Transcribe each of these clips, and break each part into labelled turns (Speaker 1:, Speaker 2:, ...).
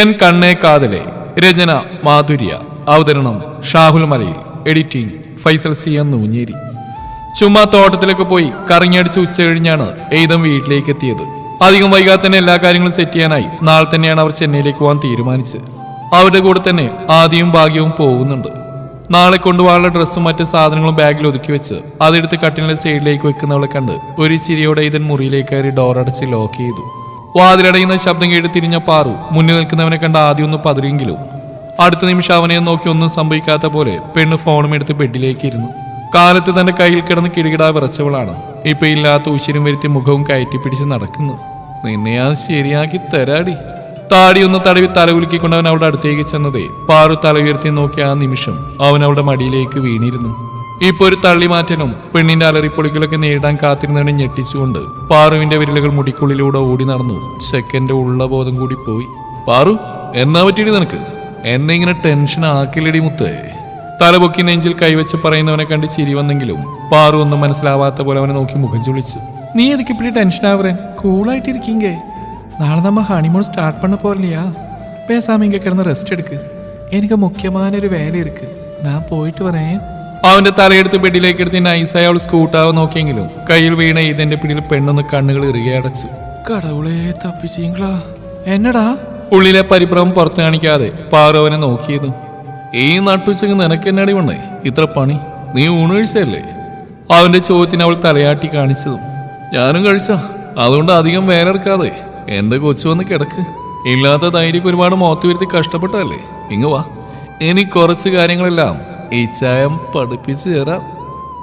Speaker 1: N കണ്ണേ കാതലെ രചന മാധുര്യ. അവതരണം Shahul Malayil. Editing Faisal C N Noonjeri. ചുമ്മാ തോട്ടത്തിലൊക്കെ പോയി കറങ്ങിയടിച്ച് ഉച്ച കഴിഞ്ഞാണ് എയ്തം വീട്ടിലേക്ക് എത്തിയത് അധികം വൈകാതെ തന്നെ എല്ലാ കാര്യങ്ങളും സെറ്റ് ചെയ്യാനായി നാളെ തന്നെയാണ് അവർ ചെന്നൈയിലേക്ക് പോകാൻ തീരുമാനിച്ചത്. അവരുടെ കൂടെ തന്നെ ആദ്യവും ഭാഗ്യവും പോകുന്നുണ്ട്. നാളെ കൊണ്ടുപോകാനുള്ള ഡ്രസ്സും മറ്റു സാധനങ്ങളും ബാഗിൽ ഒതുക്കി വെച്ച് അതെടുത്ത് കട്ടിലിന്റെ സൈഡിലേക്ക് വെക്കുന്നവളെ കണ്ട് ഒരു ചിരിയോടെ ഇതൻ മുറിയിലേക്ക് കയറി അടച്ച് ലോക്ക് ചെയ്തു. വാതിലടയുന്ന ശബ്ദം കേട്ട് തിരിഞ്ഞ പാറു മുന്നിൽ നിൽക്കുന്നവനെ കണ്ട ആദ്യം ഒന്ന് പതിരെങ്കിലും അടുത്ത നിമിഷം അവനെ നോക്കി ഒന്നും സംഭവിക്കാത്ത പോലെ പെണ്ണ് ഫോണും എടുത്ത് ബെഡിലേക്ക് ഇരുന്നു. കാലത്ത് തന്റെ കയ്യിൽ കിടന്ന് കിടുകിടാ വിറച്ചവളാണ്. ഇപ്പൊ ഇല്ലാത്ത ഉശിരും വരുത്തി മുഖവും കയറ്റി പിടിച്ച് നടക്കുന്നു. നിന്നെ ഞാൻ ശരിയാക്കി തരാടി. താടി ഒന്ന് തടവി തലകുലുക്കിക്കൊണ്ട് അവൻ അവളുടെ അടുത്തേക്ക് ചെന്നതേ പാറു തല ഉയർത്തി നോക്കിയ ആ നിമിഷം അവൻ അവളുടെ മടിയിലേക്ക് വീണിരുന്നു. ഇപ്പൊ ഒരു തള്ളിമാറ്റനും പെണ്ണിന്റെ അലറിപ്പൊളിക്കലൊക്കെ നേരിടാൻ കാത്തിരുന്നവനെ ഞെട്ടിച്ചുകൊണ്ട് പാറുവിന്റെ വിരലുകൾ മുടിക്കുള്ളിലൂടെ ഓടി നടന്നു. സെക്കൻഡ് ഉള്ള ബോധം കൂടി പോയി. പാറു എന്നാ പറ്റിയിട്ട് നിനക്ക്? എന്നെ ഇങ്ങനെ ടെൻഷൻ ആക്കില്ലടി മുത്തേ. തലപൊക്കി നെഞ്ചിൽ കൈവച്ച് പറയുന്നവനെ കണ്ട് ചിരി വന്നെങ്കിലും പാറു ഒന്നും മനസ്സിലാവാത്ത പോലെ അവനെ നോക്കി മുഖം ചുളിച്ചു. നീ എതുക്ക് ഇപ്പിടി ടെൻഷൻ ആവറേ കൂളായിട്ടിരിക്കേ നാളെ നമ്മ ഹണിമൂൺ സ്റ്റാർട്ട് പണ പോലെയാ പേസാമിങ്ക കിടന്ന് റെസ്റ്റ് എടുക്ക്. എനിക്ക് മുഖ്യമായ ഒരു വേല ഇരിക്ക് ഞാൻ പോയിട്ട് പറയാൻ അവന്റെ തലയെടുത്ത് ബെഡിലേക്ക് എടുത്ത് നൈസായി അവൾ സ്കൂട്ടാവ് നോക്കിയെങ്കിലും കയ്യിൽ വീണ ഇതിന്റെ പിടിയിൽ പെണ്ണൊന്ന് കണ്ണുകൾ ഇറുകെ അടച്ചു. കടവുളെ തപ്പിച്ചീങ്കളാ എന്നടാ? ഉള്ളിലെ പരിഭ്രമം പുറത്തു കാണിക്കാതെ പാറവനെ നോക്കിയത്. ഈ നട്ടുച്ചക്ക് നിനക്ക് എന്നടി വണ്ണേ ഇത്ര പണി. നീ ഊണ് കഴിച്ചല്ലേ അവന്റെ ചോദ്യത്തിന് അവൾ തലയാട്ടി കാണിച്ചതും. ഞാനും കഴിച്ച. അതുകൊണ്ട് അധികം വേനെടുക്കാതെ എന്റെ കൊച്ചു വന്ന് കിടക്ക്. ഇല്ലാത്ത ധൈര്യക്ക് ഒരുപാട് മോത്തു വരുത്തി കഷ്ടപ്പെട്ടല്ലേ ഇങ്ങ് വാ. ഇനി കുറച്ച് കാര്യങ്ങളെല്ലാം ഈ ചായം പഠിപ്പിച്ചു തരാം.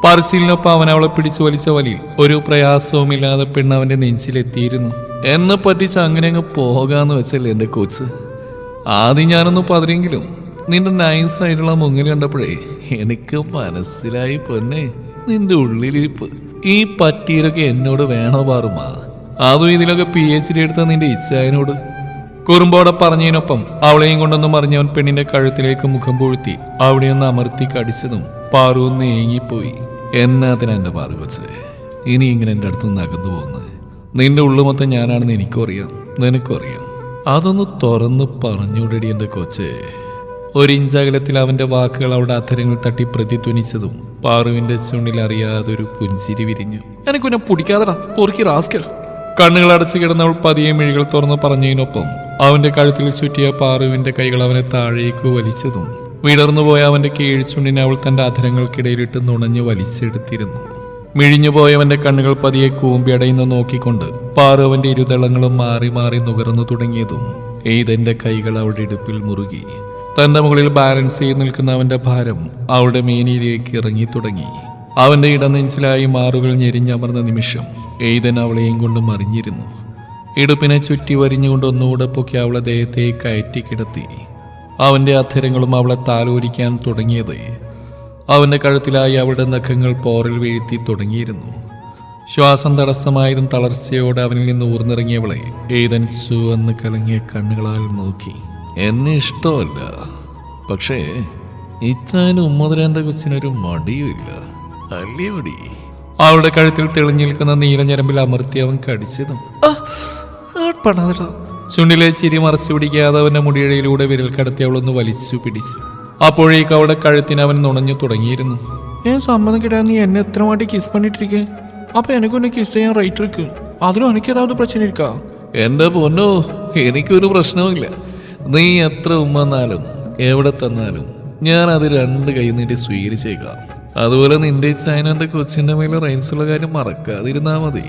Speaker 1: പറച്ചിലിനൊപ്പം അവൻ അവളെ പിടിച്ചു വലിച്ച വലിയിൽ ഒരു പ്രയാസവുമില്ലാതെ പെണ്ണ് അവന്റെ നെഞ്ചിലെത്തിയിരുന്നു. എന്നെ പറ്റിച്ച് അങ്ങനെ അങ്ങ് പോകാന്ന് വെച്ചല്ലേ എന്റെ കൊച്ച്. ആദ്യം ഞാനൊന്ന് പതിരെങ്കിലും നിന്റെ നൈസ് ആയിട്ടുള്ള മുങ്ങിൽ കണ്ടപ്പോഴേ എനിക്ക് മനസ്സിലായി പൊന്നെ. നിന്റെ ഉള്ളിലിരിപ്പ്. ഈ പറ്റീരൊക്കെ എന്നോട് വേണോ പാറുമാ? അതും ഇതിലൊക്കെ പി എച്ച് ഡി എടുത്ത നിന്റെ ഇച്ഛായനോട് കുറുമ്പോടെ പറഞ്ഞതിനൊപ്പം അവളെയും കൊണ്ടൊന്ന് മറിഞ്ഞവൻ പെണ്ണിന്റെ കഴുത്തിലേക്ക് മുഖം പൂഴ്ത്തി അവിടെ ഒന്ന് അമർത്തി കടിച്ചതും പാറു ഒന്ന് ഏങ്ങിപ്പോയി. എന്നാത്തിനാ പാറു വെച്ച് ഇനി ഇങ്ങനെ എന്റെ അടുത്തുനിന്ന് അകന്നു പോകുന്നത്? നിന്റെ ഉള്ളു മൊത്തം ഞാനാണെന്ന് എനിക്കറിയാം. നിനക്കറിയാം. അതൊന്ന് തുറന്ന് പറഞ്ഞുകൂടി എന്റെ കൊച്ചേ. ഒരിഞ്ചകലത്തിൽ അവന്റെ വാക്കുകൾ അവളുടെ അധരങ്ങൾ തട്ടി പ്രതിധ്വനിച്ചതും പാറുവിന്റെ ചുണ്ടിൽ അറിയാതെ ഒരു പുഞ്ചിരി വിരിഞ്ഞു. എനക്കുന്നെ പിടിക്കാതടാ പൊറുക്കി റാസ്കൽ. കണ്ണുകൾ അടച്ചു കിടന്നവൾ പതിയെ മിഴികൾ തുറന്ന് പറഞ്ഞതിനൊപ്പം അവന്റെ കഴുത്തിൽ ചുറ്റിയ പാറുവിന്റെ കൈകൾ അവനെ താഴേക്ക് വലിച്ചതും. വിടർന്നുപോയ അവന്റെ കീഴ്ചുണ്ടിനെ അവൾ തന്റെ അധരങ്ങൾക്കിടയിലിട്ട് നുണഞ്ഞു വലിച്ചെടുത്തിരുന്നു. മിഴിഞ്ഞുപോയവന്റെ കണ്ണുകൾ പതിയെ കൂമ്പി അടയുന്ന നോക്കിക്കൊണ്ട് പാറു അവന്റെ ഇരുതളങ്ങളും മാറി മാറി നുകർന്നു തുടങ്ങിയതും എയ്തന്റെ കൈകൾ അവളുടെ ഇടുപ്പിൽ മുറുകി. തന്റെ മുകളിൽ ബാലൻസ് ചെയ്ത് നിൽക്കുന്ന അവന്റെ ഭാരം അവളുടെ മേനിയിലേക്ക് ഇറങ്ങി തുടങ്ങി. അവന്റെ ഇടനെഞ്ചിലായി മാറുകൾ ഞെരിഞ്ഞമർന്ന നിമിഷം എയ്തൻ അവളെയും കൊണ്ട് മറിഞ്ഞിരുന്നു. ഇടുപ്പിനെ ചുറ്റി വരിഞ്ഞുകൊണ്ട് ഒന്നുകൂടെ പൊക്കി അവളെ ദേഹത്തെ കയറ്റി കിടത്തി. അവന്റെ അധരങ്ങളും അവളെ താലോലിക്കാൻ തുടങ്ങിയത് അവന്റെ കഴുത്തിലായി അവളുടെ നഖങ്ങൾ പോറിൽ വീഴ്ത്തി തുടങ്ങിയിരുന്നു. ശ്വാസം തടസ്സമായതും തളർച്ചയോടെ അവനിൽ നിന്ന് ഊർന്നിറങ്ങിയവളെ ഏതൻ ചുവന്ന് കലങ്ങിയ കണ്ണുകളാൽ നോക്കി. എന്നെ ഇഷ്ടമല്ല. പക്ഷേ ഇച്ചാനും ഉമ്മതിരേന്റെ കൊച്ചിനൊരു മടിയുമില്ല അല്ലേടി അവളുടെ കഴുത്തിൽ തെളിഞ്ഞു നിൽക്കുന്ന നീലഞ്ഞരമ്പിൽ അമർത്തി അവൻ കടിച്ചതും. പണതിട ചുണ്ടിലെ ചിരി മറച്ചു പിടിക്കാതെ അവന്റെ മുടിയിടയിലൂടെ വിരൽ കടത്തി അവളൊന്ന് വലിച്ചു പിടിച്ചു. അപ്പോഴേക്ക് അവളുടെ കഴുത്തിന് അവൻ നുണഞ്ഞു തുടങ്ങിയിരുന്നു. ഏ സമ്മതം കിട്ടാൻ നീ എന്നെ എത്ര മാട്ടി കിസ് പണിട്ടിരിക്കേ അപ്പൊ എനക്കൊന്ന് കിസ് ചെയ്യാൻ റൈറ്റ് ഇരിക്കും അതിനും എനിക്ക് ഏതാവത് പ്രശ്നം ഇരിക്കാം? എന്റെ പൊന്നോ എനിക്കൊരു പ്രശ്നവുമില്ല. നീ എത്ര ഉമ്മന്നാലും എവിടെ തന്നാലും ഞാൻ അത് രണ്ട് കൈ നീട്ടി സ്വീകരിച്ചേക്കാം. അതുപോലെ നിന്റെ ചൈനന്റെ കൊച്ചിന്റെ മേലെ റൈൻസുള്ള കാര്യം മറക്കാതിരുന്നാ മതി.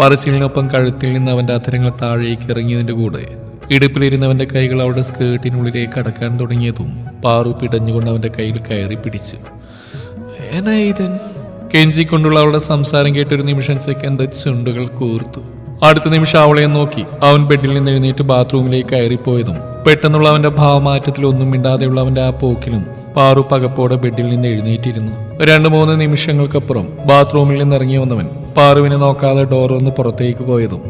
Speaker 1: പറച്ചിലിനൊപ്പം കഴുത്തിൽ നിന്ന് അവന്റെ അധരങ്ങൾ താഴേക്ക് ഇറങ്ങിയതിന്റെ കൂടെ ഇടുപ്പിലിരുന്നവന്റെ കൈകൾ അവളുടെ സ്കേർട്ടിനുള്ളിലേക്ക് കടക്കാൻ തുടങ്ങിയതും പാറു പിടഞ്ഞുകൊണ്ട് അവന്റെ കയ്യിൽ കയറി പിടിച്ചു. ഏനായിതൻ കെഞ്ചിക്കൊണ്ടുള്ള അവളുടെ സംസാരം കേട്ടൊരു നിമിഷം ചെക്കന്റെ ചുണ്ടുകൾ കൂർത്തു. അടുത്ത നിമിഷം അവളെ നോക്കി അവൻ ബെഡിൽ നിന്ന് എഴുന്നേറ്റ് ബാത്റൂമിലേക്ക് കയറിപ്പോയതും പെട്ടെന്നുള്ള അവന്റെ ഭാവമാറ്റത്തിൽ ഒന്നും മിണ്ടാതെയുള്ള അവന്റെ ആ പോക്കിലും പാറു പകപ്പോടെ ബെഡിൽ നിന്ന് എഴുന്നേറ്റിരുന്നു. രണ്ട് മൂന്ന് നിമിഷങ്ങൾക്കപ്പുറം ബാത്റൂമിൽ നിന്ന് ഇറങ്ങി വന്നവൻ പാറുവിനെ നോക്കാതെ ഡോർ ഒന്ന് പുറത്തേക്ക് പോയതും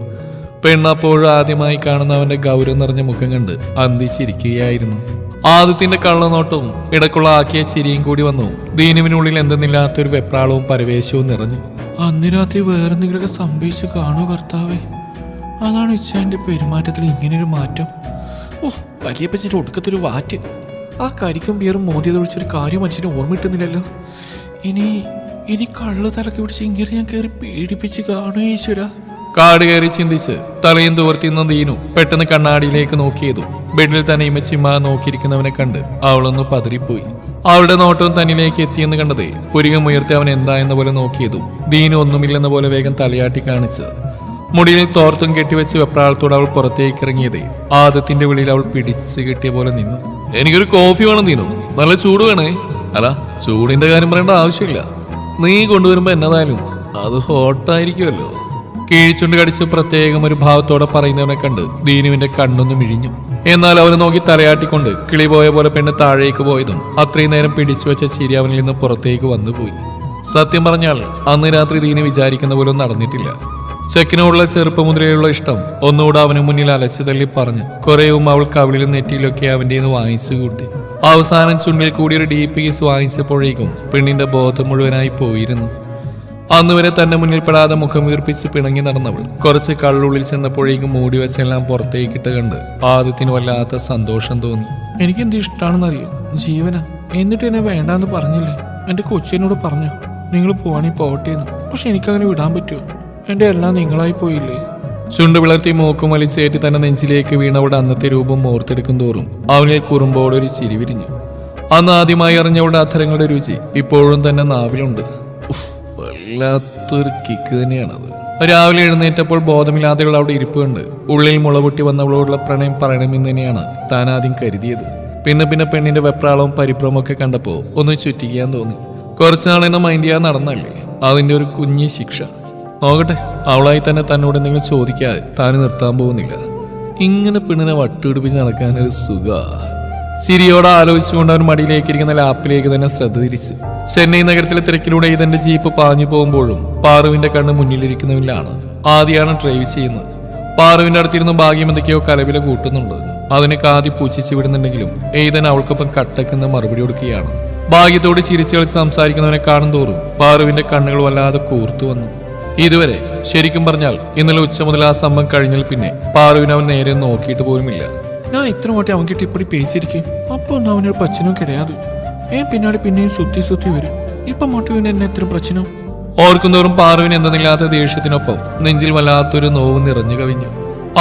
Speaker 1: പെണ്ണപ്പോഴും ആദ്യമായി കാണുന്ന അവന്റെ ഗൗരവം നിറഞ്ഞ മുഖം കണ്ട് അന്തിച്ചിരിക്കുകയായിരുന്നു. ആദ്യത്തിന്റെ കള്ളനോട്ടവും ഇടക്കുള്ള ആക്കിയ ചിരിയും കൂടി വന്നു. ദീനുവിനുള്ളിൽ എന്തെന്നില്ലാത്തൊരു വെപ്രാളവും പരവേശവും നിറഞ്ഞു. അന്ന് രാത്രി വേറെന്തെങ്കിലുമൊക്കെ സംഭവിച്ചു കാണൂ കർത്താവേ? അതാണ് ഇച്ഛ എന്റെ പെരുമാറ്റത്തിൽ ഇങ്ങനൊരു മാറ്റം. ഓ വലിയപ്പച്ചിന്റെ ഒടുക്കത്തൊരു വാറ്റ്. ആ കരിക്കും ബിയറും മോദിയതൊഴിച്ചൊരു കാര്യം മനുഷ്യന് ഓർമ്മ കിട്ടുന്നില്ലല്ലോ. ഇനി ഇനി കള്ളു തലക്ക് പിടിച്ച് ഇങ്ങനെ ഞാൻ കയറി പേടിപ്പിച്ച് കാണു ഈശ്വര. കാട് കയറി ചിന്തിച്ച് തലയും തുവർത്തിന്ന ദീനു പെട്ടെന്ന് കണ്ണാടിയിലേക്ക് നോക്കിയതു ബെഡിൽ തന്നെ ഇമച്ചിമ്മ നോക്കിയിരിക്കുന്നവനെ കണ്ട് അവളൊന്ന് പതറിപ്പോയി. അവളുടെ നോട്ടവും തന്നിലേക്ക് എത്തിയെന്ന് കണ്ടത് പുരികം ഉയർത്തി അവൻ എന്താ എന്ന പോലെ നോക്കിയതും ദീനു ഒന്നുമില്ലെന്ന പോലെ വേഗം തലയാട്ടി കാണിച്ച് മുടിയിൽ തോർത്തും കെട്ടിവെച്ച് വെപ്രാളത്തോടെ അവൾ പുറത്തേക്ക് ഇറങ്ങിയത് ആദത്തിന്റെ വിളിയിൽ അവൾ പിടിച്ച് കെട്ടിയ പോലെ നിന്നു. എനിക്കൊരു കോഫി വേണം ദീനു. നല്ല ചൂട് വേണേ. അല്ല ചൂടിന്റെ കാര്യം പറയേണ്ട ആവശ്യമില്ല. നീ കൊണ്ടുവരുമ്പോ എന്നതായാലും അത് ഹോട്ടായിരിക്കുമല്ലോ. കീഴ്ച്ചുണ്ട് കടിച്ച് പ്രത്യേകം ഒരു ഭാവത്തോടെ പറയുന്നവനെ കണ്ട് ദീനുവിന്റെ കണ്ണൊന്ന് മിഴിഞ്ഞു. എന്നാൽ അവനെ നോക്കി തലയാട്ടിക്കൊണ്ട് കിളി പോയ പോലെ പെണ്ണ് താഴേക്ക് പോയതും അത്രയും നേരം പിടിച്ചു വെച്ച ചിരി അവനിൽ നിന്ന് പുറത്തേക്ക് വന്നു പോയി സത്യം പറഞ്ഞാൽ അന്ന് രാത്രി ദീനു വിചാരിക്കുന്ന പോലും നടന്നിട്ടില്ല. ചെക്കിനോടുള്ള ചെറുപ്പം മുതലേയുള്ള ഇഷ്ടം ഒന്നുകൂടെ അവന് മുന്നിൽ അലച്ചു തള്ളി പറഞ്ഞു കുറേയും അവൾ കവിളിലും നെറ്റിയിലൊക്കെ അവന്റെ നിന്ന് വാങ്ങിച്ചു കൂട്ടി. അവസാനം ചുണ്ടിൽ കൂടി ഒരു ഡി പി കേസ് വാങ്ങിച്ചപ്പോഴേക്കും പെണ്ണിന്റെ ബോധം മുഴുവനായി പോയിരുന്നു. അന്നുവരെ തന്നെ തന്റെ മുന്നിൽ പെടാതെ മുഖം വീർപ്പിച്ച് പിണങ്ങി നടന്നവൾ കുറച്ച് കള്ളുള്ളിൽ ചെന്നപ്പോഴേക്കും മൂടി വെച്ചെല്ലാം പുറത്തേക്കിട്ട് കണ്ട് ആദ്യത്തിന് വല്ലാത്ത സന്തോഷം തോന്നി. എനിക്ക് എന്ത് ഇഷ്ടമാണെന്നറിയോ ജീവന. എന്നിട്ട് എന്നെ വേണ്ടാന്ന് പറഞ്ഞില്ലേ? എന്റെ കൊച്ചിനോട് പറഞ്ഞു? നിങ്ങൾ പോവാണെങ്കിൽ പോകട്ടെ എന്ന് പക്ഷെ എനിക്കങ്ങനെ വിടാൻ പറ്റുമോ? എന്റെ എല്ലാം നിങ്ങളായി പോയില്ലേ? ചുണ്ടു വിളർത്തി മൂക്കും വലിച്ചേറ്റി തന്നെ നെഞ്ചിലേക്ക് വീണവളുടെ അന്നത്തെ രൂപം ഓർത്തെടുക്കും തോറും അവനിൽ കുറുമ്പോടൊരു ചിരി വിരിഞ്ഞു. അന്ന് ആദ്യമായി അറിഞ്ഞവളുടെ അധരങ്ങളുടെ രുചി ഇപ്പോഴും തന്നെ നാവിലുണ്ട്. വല്ലാത്തൊരു കിക്ക് തന്നെയാണത്. രാവിലെ എഴുന്നേറ്റപ്പോൾ ബോധമില്ലാതെയുള്ള അവിടെ ഇരിപ്പ് കണ്ട് ഉള്ളിൽ മുളപൊട്ടി വന്നവളോടുള്ള പ്രണയം പറയണമെന്ന് തന്നെയാണ് താൻ ആദ്യം കരുതിയത്. പിന്നെ പിന്നെ പെണ്ണിന്റെ വെപ്രാളവും പരിഭ്രമവും ഒക്കെ കണ്ടപ്പോ ഒന്ന് ചുറ്റിക്കാൻ തോന്നി. കുറച്ചു നാളെന്ന് മൈൻഡ് ചെയ്യാൻ നടന്നല്ലേ? അതിന്റെ ഒരു കുഞ്ഞു ശിക്ഷ. നോക്കട്ടെ അവളായി തന്നെ തന്നോട് എന്തെങ്കിലും ചോദിക്കാതെ താൻ നിർത്താൻ പോകുന്നില്ല. ഇങ്ങനെ പെണ്ണിനെ വട്ടുപിടിപ്പിച്ച് നടക്കാനൊരു സുഖ. ചിരിയോടെ ആലോചിച്ചുകൊണ്ട് അവൻ മടിയിലേക്ക് ഇരിക്കുന്ന ലാപ്പിലേക്ക് തന്നെ ശ്രദ്ധ തിരിച്ചു. ചെന്നൈ നഗരത്തിലെ തിരക്കിലൂടെ ഇതെന്റെ ജീപ്പ് പാഞ്ഞു പോകുമ്പോഴും പാറുവിന്റെ കണ്ണ് മുന്നിലിരിക്കുന്നവരിലാണ് ആദ്യമാണ് ഡ്രൈവ് ചെയ്യുന്നത്. പാറുവിന്റെ അടുത്തിരുന്ന് ഭാഗ്യം എന്തൊക്കെയോ കലവില കൂട്ടുന്നുണ്ട്. അതിനെ കാതി പൂച്ചിച്ച് വിടുന്നുണ്ടെങ്കിലും ഏതൻ അവൾക്കൊപ്പം കട്ടക്കുന്ന മറുപടി കൊടുക്കുകയാണ്. ഭാഗ്യത്തോട് ചിരിച്ചു കളിച്ച് സംസാരിക്കുന്നവനെ കാണും തോറും പാറുവിന്റെ കണ്ണുകൾ വല്ലാതെ കൂർത്തു വന്നു. ഇതുവരെ ശരിക്കും പറഞ്ഞാൽ ഇന്നലെ ഉച്ച മുതൽ ആ സംഭവം കഴിഞ്ഞാൽ പിന്നെ പാറുവിന് അവൻ നേരെ നോക്കിയിട്ട് പോലുമില്ല. ഞാൻ ഇത്ര മാറ്റി അവൻ കിട്ടി ഇപ്പടി പേശിയിരിക്കും. അപ്പൊ ഒന്നും അവനൊരു പ്രശ്നവും കിടയാതെ. ഏ പിന്നാടി പിന്നെയും സുത്തി സുത്തി വരും. ഇപ്പൊ മാട്ടുവിന് എന്നെ എത്ര പ്രശ്നം? ഓർക്കുന്നവരും പാറുവിന് എന്തെന്നില്ലാത്ത ദേഷ്യത്തിനൊപ്പം നെഞ്ചിൽ വല്ലാത്തൊരു നോവ് നിറഞ്ഞു കവിഞ്ഞു.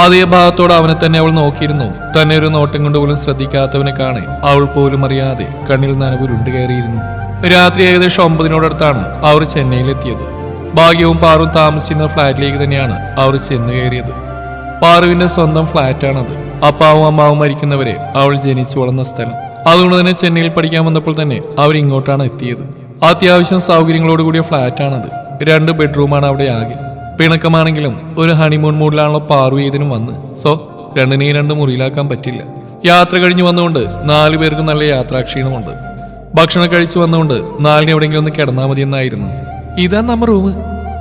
Speaker 1: അതേ ഭാഗത്തോടെ അവനെ തന്നെ അവൾ നോക്കിയിരുന്നു. തന്നെ ഒരു നോട്ടം കൊണ്ട് പോലും ശ്രദ്ധിക്കാത്തവനെ കാണെ അവൾ പോലും അറിയാതെ കണ്ണിൽ നനവ് ഉരുണ്ട് കയറിയിരുന്നു. രാത്രി ഏകദേശം ഒമ്പതിനോടടുത്താണ് അവർ ചെന്നൈയിലെത്തിയത്. ഭാഗ്യവും പാറും താമസിക്കുന്ന ഫ്ലാറ്റിലേക്ക് തന്നെയാണ് അവർ ചെന്ന് കയറിയത്. പാറുവിന്റെ സ്വന്തം ഫ്ലാറ്റാണത് അപ്പാവും അമ്മാവും മരിക്കുന്നവരെ അവൾ ജനിച്ചു വളർന്ന സ്ഥലം. അതുകൊണ്ട് തന്നെ ചെന്നൈയിൽ പഠിക്കാൻ വന്നപ്പോൾ തന്നെ അവർ ഇങ്ങോട്ടാണ് എത്തിയത്. അത്യാവശ്യം സൗകര്യങ്ങളോട് കൂടിയ ഫ്ലാറ്റാണത് രണ്ട് ബെഡ്റൂമാണ് അവിടെ ആകെ. പിണക്കമാണെങ്കിലും ഒരു ഹണിമൂൺ മൂഡിലാണല്ലോ പാറു ഇതിനും വന്ന്. സോ രണ്ടിനെയും രണ്ട് മുറിയിലാക്കാൻ പറ്റില്ല. യാത്ര കഴിഞ്ഞു വന്നുകൊണ്ട് നാല് പേർക്ക് നല്ല യാത്രാക്ഷീണമുണ്ട്. ഭക്ഷണം കഴിച്ചു വന്നുകൊണ്ട് നാലിന് എവിടെയെങ്കിലും ഒന്ന് കിടന്നാൽ മതി എന്നായിരുന്നു ഇതാ നമ്മ റൂം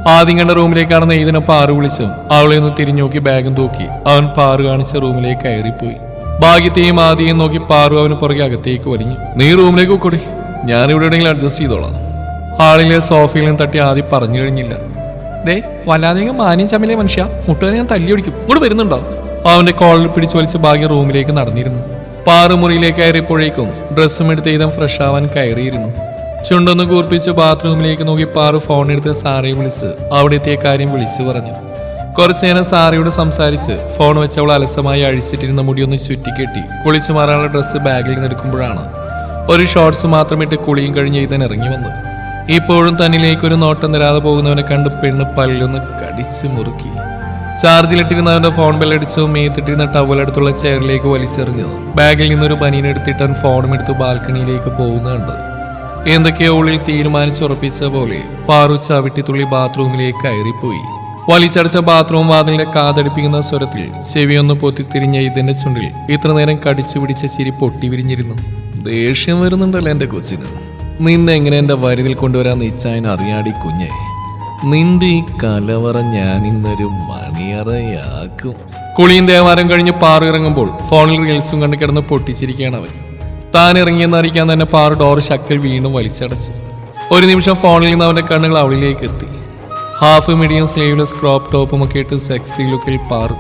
Speaker 1: ആദിങ്ങളുടെ റൂമിലേക്കാണ് നെയ്തിനെ പാറു വിളിച്ചു. അവളെ ഒന്ന് തിരിഞ്ഞു നോക്കി ബാഗും തൂക്കി. അവൻ പാറു കാണിച്ച റൂമിലേക്ക് കയറിപ്പോയി. ഭാഗ്യത്തെയും ആദ്യം നോക്കി പാറു അവന് പുറകെ അകത്തേക്ക് വലിഞ്ഞു. നീ റൂമിലേക്ക് കൊടി ഞാൻ ഇവിടെ എവിടെയെങ്കിലും അഡ്ജസ്റ്റ് ചെയ്തോളാം. ഹാളിലെ നിന്ന് തട്ടി ആദ്യം പറഞ്ഞു കഴിഞ്ഞില്ല. ദേ വല്ലാതെ മാനിയും ചമ്മലെ മനുഷ്യ. മുട്ടുകാരെ ഞാൻ തല്ലി ഒടിക്കും ഇങ്ങോട്ട് വരുന്നുണ്ടോ? അവന്റെ കോളിൽ പിടിച്ചു വലിച്ച് ഭാഗ്യ റൂമിലേക്ക് നടന്നിരുന്നു. പാറു മുറിയിലേക്ക് കയറിയപ്പോഴേക്കും ഡ്രസ്സും എടുത്ത് ഇതം ഫ്രഷ് ആവാൻ കയറിയിരുന്നു. ചുണ്ടൊന്ന് കൂർപ്പിച്ച് ബാത്റൂമിലേക്ക് നോക്കി പാറു ഫോൺ എടുത്ത് സാറയെ വിളിച്ച്. അവിടെ എത്തിയ കാര്യം വിളിച്ചു പറഞ്ഞു. കുറച്ചു നേരം സാറയോട് സംസാരിച്ച് ഫോൺ വെച്ചവൾ അലസമായി അഴിച്ചിട്ടിരുന്ന മുടിയൊന്ന് ചുറ്റിക്കെട്ടി. കുളിച്ചു മാറാനുള്ള ഡ്രസ്സ് ബാഗിൽ നിന്ന് എടുക്കുമ്പോഴാണ് ഒരു ഷോർട്സ് മാത്രമിട്ട് കുളിയും കഴിഞ്ഞ് ഇതൻ ഇറങ്ങി വന്നത്. ഇപ്പോഴും തന്നിലേക്ക് ഒരു നോട്ടം തരാതെ പോകുന്നവനെ കണ്ട് പെണ്ണ് പല്ലൊന്ന് കടിച്ചു മുറുക്കി. ചാർജിലിട്ടിരുന്ന അവന്റെ ഫോൺ ബെല്ലടിച്ചു മേത്തിട്ടിരുന്ന ടവലെടുത്തുള്ള ചെയറിലേക്ക് വലിച്ചെറിഞ്ഞത് ബാഗിൽ നിന്നൊരു ബനീനെടുത്തിട്ട് അവൻ ഫോണും എടുത്ത് ബാൽക്കണിയിലേക്ക് പോകുന്നുണ്ട് എന്തൊക്കെയോ ഉള്ളിൽ തീരുമാനിച്ചുറപ്പിച്ച പോലെ പാറു ചവിട്ടിത്തുള്ളി ബാത്റൂമിലേക്ക് കയറിപ്പോയി. വലിച്ചടച്ച ബാത്റൂം വാതിലിന്റെ കാതടിപ്പിക്കുന്ന സ്വരത്തിൽ ചെവിയൊന്ന് പൊത്തിത്തിരിഞ്ഞ ഇതിന്റെ ചുണ്ടിൽ ഇത്ര നേരം കടിച്ചു പിടിച്ച ചിരി പൊട്ടി വിരിഞ്ഞിരുന്നു. ദേഷ്യം വരുന്നുണ്ടല്ലോ എന്റെ കൊച്ചിന്. നിന്നെ എങ്ങനെ എന്റെ വരിതിൽ കൊണ്ടുവരാൻ നിശ്ചായൻ അറിയാടി കുഞ്ഞെ. നിന്റെ ഈ കലവറ ഞാൻ ഇന്നൊരു മണിയറയാക്കും. കുളിയും ദേവാരം കഴിഞ്ഞ് പാറിറങ്ങുമ്പോൾ ഫോണിൽ റീൽസും കണ്ട് കിടന്ന് പൊട്ടിച്ചിരിക്കുകയാണ് അവൻ. താൻ ഇറങ്ങിയെന്ന് അറിയിക്കാൻ തന്നെ പാറു ഡോർ ശക്കൽ വീണ്ടും വലിച്ചടച്ചു. ഒരു നിമിഷം ഫോണിൽ നിന്ന് അവന്റെ കണ്ണുകൾ അവളിലേക്ക് എത്തി. ഹാഫ് മീഡിയം സ്ലീവ്ലെസ് ക്രോപ്പ് ടോപ്പും ഒക്കെ ഇട്ട് സെക്സി ലുക്കിൽ പാറു.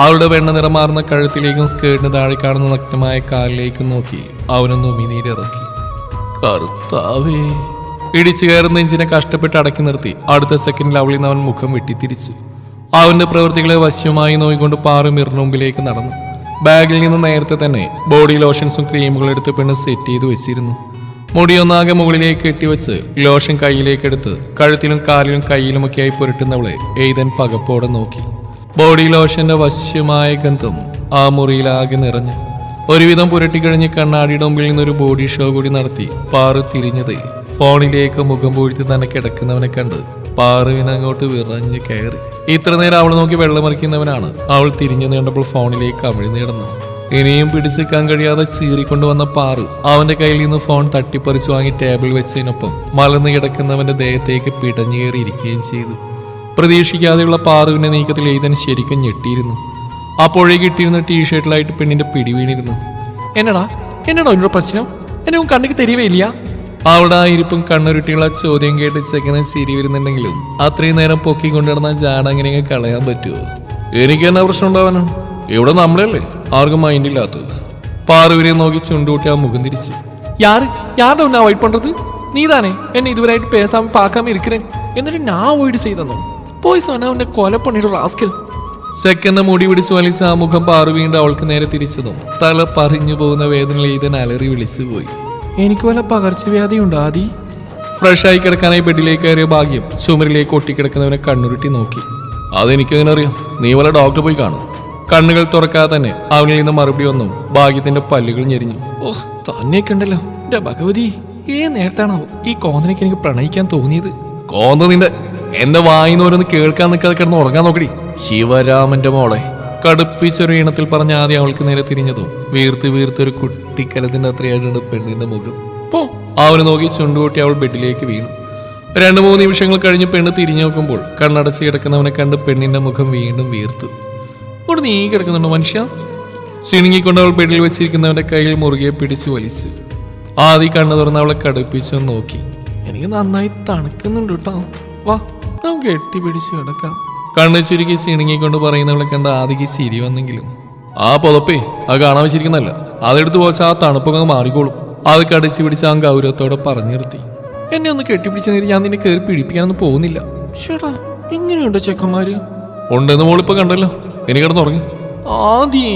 Speaker 1: അവളുടെ വെണ്ണ നിറമാർന്ന കഴുത്തിലേക്കും സ്കേർട്ടിന് താഴെ കാണുന്ന നഗ്നമായ കാലിലേക്കും നോക്കി അവനൊന്ന് ഉമിനീരിറക്കി. കറുത്താവേ. ഇടിച്ചു കയറുന്ന എഞ്ചിനെ കഷ്ടപ്പെട്ട് അടക്കി നിർത്തി. അടുത്ത സെക്കൻഡിൽ അവളിൽ നിന്ന് അവൻ മുഖം വെട്ടിത്തിരിച്ചു. അവന്റെ പ്രവൃത്തികളെ വശ്യമായി നോയിക്കൊണ്ട് പാറു മുമ്പിലേക്ക് നടന്നു. ബാഗിൽ നിന്ന് നേരത്തെ തന്നെ ബോഡി ലോഷൻസും ക്രീമുകളും എടുത്ത് പെണ്ണ് സെറ്റ് ചെയ്ത് വെച്ചിരുന്നു. മുടിയൊന്നാകെ മുകളിലേക്ക് കെട്ടിവെച്ച് ലോഷൻ കയ്യിലേക്കെടുത്ത് കഴുത്തിലും കാലിലും കയ്യിലുമൊക്കെയായി പുരട്ടുന്നവളെ എയ്തൻ പകപ്പോടെ നോക്കി. ബോഡി ലോഷന്റെ വശ്യമായ ഗന്ധം ആ മുറിയിലാകെ നിറഞ്ഞു. ഒരുവിധം പുരട്ടിക്കഴിഞ്ഞ് കണ്ണാടിയുടെ മുമ്പിൽ നിന്നൊരു ബോഡി ഷോ കൂടി നടത്തി പാറു തിരിഞ്ഞത് ഫോണിലേക്ക് മുഖം പൂഴ്ത്തി തന്നെ കിടക്കുന്നവനെ കണ്ട് പാറുവിന് അങ്ങോട്ട് വിറഞ്ഞ് കയറി. ഇത്ര നേരം അവൾ നോക്കി വെള്ളമറിക്കുന്നവനാണ് അവൾ തിരിഞ്ഞു നീണ്ടപ്പോൾ ഫോണിലേക്ക് അമിഴ്ന്നു കിടന്നു ഇനിയും പിടിച്ചിരിക്കാൻ കഴിയാതെ ചീറിക്കൊണ്ടുവന്ന പാറു അവന്റെ കയ്യിൽ നിന്ന് ഫോൺ തട്ടിപ്പറിച്ചു വാങ്ങി ടേബിൾ വെച്ചതിനൊപ്പം മലർന്നു കിടക്കുന്നവന്റെ ദേഹത്തേക്ക് പിടഞ്ഞു കയറി ഇരിക്കുകയും ചെയ്തു. പ്രതീക്ഷിക്കാതെയുള്ള പാറുവിന്റെ നീക്കത്തിൽ എഴുതാൻ ശരിക്കും ഞെട്ടിയിരുന്നു. അപ്പോഴേ കിട്ടിയിരുന്ന ടീഷർട്ടിലായിട്ട് പെണ്ണിന്റെ പിടി വീണിരുന്നു. എന്നടാ? എന്നടാ? എന്നോട് പ്രശ്നം? എന്നെ കണ്ണിക്ക് തെരിവേയില്ല അവളുടെ ആ ഇരിപ്പും കണ്ണുരുട്ടിയുള്ള ചോദ്യം കേട്ട് ചെക്കനെ ചിരി വരുന്നുണ്ടെങ്കിലും അത്രയും നേരം പൊക്കിക്കൊണ്ടിരുന്ന ജാടങ്ങനെ കളയാൻ പറ്റുമോ? എനിക്ക് തന്നെ പ്രശ്നം ഉണ്ടാവാനോ ഇവിടെ നമ്മളല്ലേ? ആർക്കും മൈൻഡില്ലാത്തത്. പാറുവിനെ നോക്കി ചുണ്ടുകൂട്ടി ആ മുഖം തിരിച്ചു. യാറ് യാരുടെ ഒന്നാ വൈറ്റ് പണ്ടത്? നീതാനേ എന്നെ ഇതുവരായിട്ട് പേസാൻ പാക്കാൻ ഇരിക്കണേ എന്നിട്ട് ഞാൻ അവോയ്ഡ് ചെയ്തെന്നു? പോയി സോന കൊലപ്പണിയുടെ റാസ്കിൽ സെക്കൻഡ് മുടി പിടിച്ചു വലിച്ച ആ മുഖം പാറു വീണ്ടും അവൾക്ക് നേരെ തിരിച്ചതും തല പറഞ്ഞു പോകുന്ന വേദന ലീതൻ അലറി വിളിച്ചുപോയി. എനിക്ക് വല്ല പകർച്ചവ്യാധി ഉണ്ടോ ആദി? ഫ്രഷ് ആയി കിടക്കാനായി ബെഡിലേക്ക് കയറിയ ഭാഗ്യം ചുമരിലേക്ക് ഒട്ടിക്കിടക്കുന്നവനെ കണ്ണുരുട്ടി നോക്കി. അതെനിക്കങ്ങനെ അറിയാം? നീ വല്ല ഡോക്ടർ പോയി കാണും. കണ്ണുകൾ തുറക്കാതെ തന്നെ അവനിൽ നിന്ന് മറുപടി ഒന്നും ഭാഗ്യത്തിന്റെ പല്ലുകൾ ഞെരിഞ്ഞു. ഓഹ് തന്നെയൊക്കെ ഉണ്ടല്ലോ എന്റെ ഭഗവതി ഏ നേരത്താണോ ഈ കോന്തനയ്ക്ക് എനിക്ക് പ്രണയിക്കാൻ തോന്നിയത്? കോന്ത നിന്റെ എന്റെ വായിന്ന് ഓരോന്ന് കേൾക്കാൻ നിൽക്കാതെ കിടന്ന് ഉറങ്ങാൻ നോക്കടി. ശിവരാമന്റെ മോളെ. കടുപ്പിച്ചൊരു ഈണത്തിൽ പറഞ്ഞ ആദ്യം അവൾക്ക് നേരെ തിരിഞ്ഞതോ? വീർത്ത് വീർത്തൊരു കുട്ടിക്കലത്തിന്റെ അത്രയായിട്ടുണ്ട് പെണ്ണിന്റെ മുഖം. പോ. അവന് നോക്കി ചുണ്ടുകൂട്ടി അവൾ ബെഡിലേക്ക് വീണു. രണ്ടു മൂന്ന് നിമിഷങ്ങൾ കഴിഞ്ഞ് പെണ്ണ് തിരിഞ്ഞു നോക്കുമ്പോൾ കണ്ണടച്ച് കിടക്കുന്നവനെ കണ്ട് പെണ്ണിന്റെ മുഖം വീണ്ടും വീർത്തു. ഇവിടെ നീ കിടക്കുന്നുണ്ടോ മനുഷ്യ? ചിണുങ്ങിക്കൊണ്ട് അവൾ ബെഡിൽ വെച്ചിരിക്കുന്നവന്റെ കയ്യിൽ മുറുകെ പിടിച്ചു വലിച്ചു. ആദി കണ്ണു തുറന്ന് അവളെ കടുപ്പിച്ചു നോക്കി. എനിക്ക് നന്നായി തണുക്കുന്നുണ്ട് കേട്ടോ. വാ നമുക്ക് എട്ടി പിടിച്ച് കിടക്കാം. കണ്ണു ചുരുക്കി ചിണുങ്ങിക്കൊണ്ട് പറയുന്നവളെ കണ്ട ആദിക്ക് ചിരി വന്നെങ്കിലും ആ പുതപ്പേ അത് കാണാൻ വെച്ചിരിക്കുന്നല്ല അതെടുത്ത് പോച്ച ആ തണുപ്പൊക്കെ മാറിക്കോളും. അത് കടിച്ചു പിടിച്ച് ആ ഗൗരവത്തോടെ പറഞ്ഞു നിർത്തി. എന്നെ ഒന്ന് കെട്ടിപ്പിടിച്ച നേരം ഞാൻ നിന്നെ കയറി പിടിപ്പിക്കാനൊന്നും പോകുന്നില്ല. ചേട്ടാ എങ്ങനെയുണ്ട് ചെക്കന്മാര്? ഉണ്ടെന്ന് മോളിപ്പോ കണ്ടല്ലോ. ഇനി കിടന്നുറങ്ങി. ആദ്യ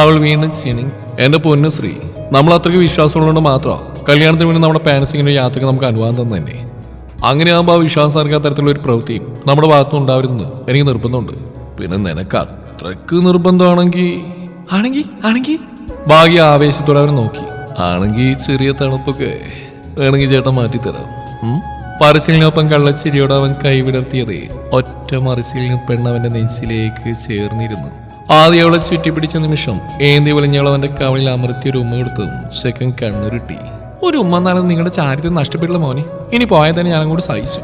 Speaker 1: അവൾ വീണ്ടും ശനി എന്റെ പൊന്നു ശ്രീ നമ്മൾ അത്രയ്ക്ക് വിശ്വാസമുള്ളതുകൊണ്ട് മാത്രമാണ് കല്യാണത്തിന് വേണ്ടി നമ്മുടെ പാരൻസിങ്ങിന്റെ യാത്രയ്ക്ക് നമുക്ക് അനുവാദം തന്നെ തന്നെ അങ്ങനെ ആകുമ്പോൾ ആ വിശ്വാസം നൽകാത്ത തരത്തിലുള്ള ഒരു പ്രവൃത്തി നമ്മുടെ ഭാഗത്തുനിന്ന് ഉണ്ടാവരുതെന്ന് എനിക്ക് നിർബന്ധമുണ്ട്. പിന്നെ നിനക്ക് അത്രയ്ക്ക് നിർബന്ധമാണെങ്കിൽ ആണെങ്കിൽ ആണെങ്കിൽ ഭാഗ്യ ആവേശത്തോടെ അവർ നോക്കി. ആണെങ്കിൽ ചെറിയ തണുപ്പൊക്കെ വേണമെങ്കിൽ ചേട്ടൻ മാറ്റിത്തരാം. തരാം പറച്ചിലിനൊപ്പം കള്ളച്ചിരിയോടെ അവൻ കൈവിടർത്തിയത് ഒറ്റ മറിച്ചിലിന് പെണ്ണവന്റെ നെഞ്ചിലേക്ക് ചേർന്നിരുന്നു. ആദ്യം അവളെ ചുറ്റിപ്പിടിച്ച നിമിഷം ഏന്തി വലിഞ്ഞവൾ അവന്റെ കവളിൽ അമർത്തിയൊരു ഉമ്മ കൊടുത്തതും ശക്കൻ കണ്ണുരുട്ടി. ഒരു ഉമ്മ എന്നാലും നിങ്ങളുടെ ചാരിത്രം നഷ്ടപ്പെട്ടില്ല മോനെ ഇനി പോയാൽ തന്നെ ഞാൻ അങ്ങോട്ട് സഹിച്ചു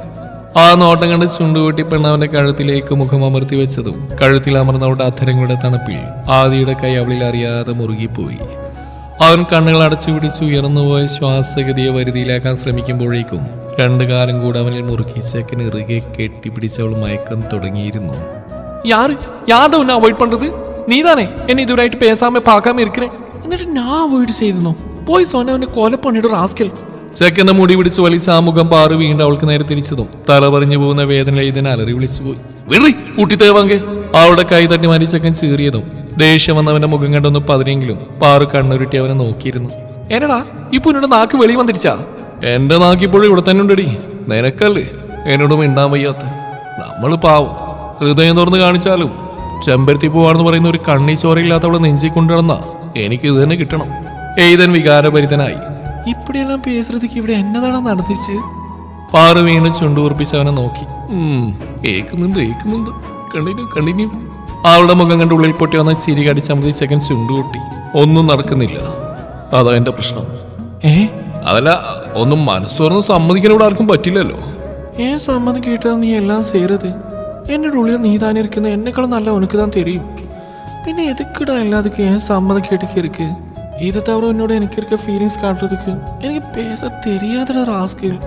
Speaker 1: ആ നോട്ടം കണ്ട് ചുണ്ടുകൂട്ടി പെണ്ണവന്റെ കഴുത്തിലേക്ക് മുഖം അമർത്തി വെച്ചതും കഴുത്തിൽ അമർന്ന അവളുടെ അധരങ്ങളുടെ തണുപ്പിൽ ആദിയുടെ കൈ അവളിൽ അറിയാതെ മുറുകിപ്പോയി അവൻ കണ്ണുകൾ അടച്ചു പിടിച്ച് ഉയർന്നുപോയ ശ്വാസഗതിയെ വരുതിയിലാക്കാൻ ശ്രമിക്കുമ്പോഴേക്കും രണ്ടു കാലം കൂടെ അവനിൽ മുറുക്കി ചെക്കന് ഇറുകെ കെട്ടിപ്പിടിച്ച് അവൾ മയക്കം തുടങ്ങിയിരുന്നു யாரு யார்da உன்னை அவாய்ட் பண்றது நீதானே என்ன இதுவரைட்டு பேசாம பார்க்காம இருக்கிறேன் എന്നിട്ട് ഞാൻ അവോയ്ഡ് ചെയ്തെന്നോ പോയി സോന അവനെ കൊലപ്പണിയുടെ റാസ്കൽ ചെക്കന്റെ മുടി പിടിച്ച് വലിച്ച ആ മുഖം പാറു വീണ്ടും അവൾക്ക് നേരെ തിരിച്ചതും. തല പറഞ്ഞു പോകുന്ന വേദന ഇതിനെ അലറി വിളിച്ചു പോയി. വിറി കൂട്ടിത്തേവാങ്ക. അവളുടെ കൈ തട്ടി മാറി ചെക്കൻ ചീറിയതും. ദേഷ്യം വന്നവന്റെ മുഖം കണ്ടൊന്ന് പതിനെങ്കിലും പാറു കണ്ണുരുട്ടി അവനെ നോക്കിയിരുന്നു. എന്നടാ ഇപ്പൊ എന്നോട് നാക്ക് വെളി വന്നിരിച്ചാ? എന്റെ നാക്കിപ്പോഴും ഇവിടെ തന്നെ ഉണ്ടടി. നിനക്കല്ലേ? എന്നോട് മിണ്ടാൻ വയ്യാത്ത. നമ്മൾ പാവം. ഹൃദയം തുറന്ന് കാണിച്ചാലും ചെമ്പരത്തി പോവാണെന്ന് പറയുന്ന ഒരു കണ്ണി ചോരയില്ലാത്തവളെ നെഞ്ചി കൊണ്ടുവന്ന എനിക്ക് ഇത് തന്നെ കിട്ടണം. ഏതൻ വികാരഭരിതനായി. ഇപ്പടിയെല്ലാം പേശ്രതിക്ക് ഇവിടെ എന്നതാണ് നടത്തിച്ച്? പാറു വീണ് ചുണ്ടുറപ്പിച്ച് അവനെ നോക്കി ഏക്കുന്നുണ്ട് ഏക്കുന്നുണ്ട്. Continue continue. ആളുടെ മുഖം കണ്ട് ഉള്ളിൽ പൊട്ടി വന്ന ചിരി കടിച്ചമതി സെക്കൻഡ് ചുണ്ടു കൂട്ടി ഒന്നും നടക്കുന്നില്ല. അതാ എന്റെ പ്രശ്നം. ഏ? അതല്ല ഒന്നും മനസ്സോർന്ന് സമ്മതിക്കാൻ ഇവിടെ ആർക്കും പറ്റില്ലല്ലോ. ഏ സമ്മതി കേട്ടാ നീ എല്ലാം ചെയ്യരുത്. എന്റെ ഉള്ളിൽ നീ താനിരിക്കുന്ന എന്നെക്കാളും നല്ല ഉനക്ക് താൻ തരും പിന്നെ എതുക്കിടാ എല്ലാതുക്കും ഏ സമ്മതി കേട്ടിക്ക് ഇതത്തെ അവർ എന്നോട് എനിക്കൊരുക്ക ഫീലിങ്സ് കാട്ടുക എനിക്ക് പേസ തെരിയാതെ റാസ്കിൽ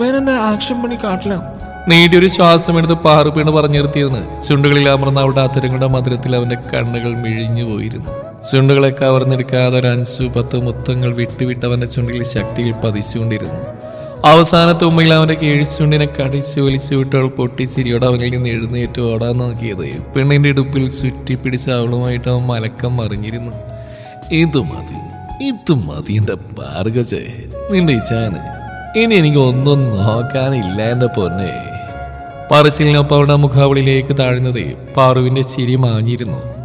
Speaker 1: വേറെ എന്നെ ആക്ഷൻ പണി കാട്ടില്ല. നീടിയൊരു ശ്വാസമെടുത്ത് പാറുപീണ് പറഞ്ഞിരുത്തിയെന്ന് ചുണ്ടുകളിൽ അമർന്ന അവിടെ അത്തരങ്ങളുടെ മധുരത്തിൽ അവന്റെ കണ്ണുകൾ മിഴിഞ്ഞു പോയിരുന്നു. ചുണ്ടുകളെ കവർന്നെടുക്കാതെ ഒരു അഞ്ചു പത്ത് മുത്തങ്ങൾ വിട്ടുവിട്ട് ചുണ്ടിൽ ശക്തിയിൽ പതിച്ചുകൊണ്ടിരുന്നു. അവസാനത്തെ ഉമ്മയിൽ അവന്റെ കീഴ്ച്ചുണ്ടിനെ കടിച്ചു വലിച്ചു വിട്ടവൾ പൊട്ടിച്ചിരിയോടെ അവനിൽ നിന്ന് എഴുന്നേറ്റ് ഓടാൻ നോക്കിയത്. പെണ്ണിന്റെ ഇടുപ്പിൽ ചുറ്റിപ്പിടിച്ച് അവളുമായിട്ട് അവൻ മലക്കം മറിഞ്ഞിരുന്നു. ഇത് മതി ഇത് മതി എന്റെ ഭാർഗജേ നിന്റെ ഇച്ഛാന് ഇനി എനിക്ക് ഒന്നും നോക്കാനില്ല എന്റെ പൊന്നെ. പറച്ചിലിനൊപ്പം അവളുടെ മുഖാവളിയിലേക്ക് താഴ്ന്നത് പാറുവിന്റെ ചിരി മാഞ്ഞിരുന്നു.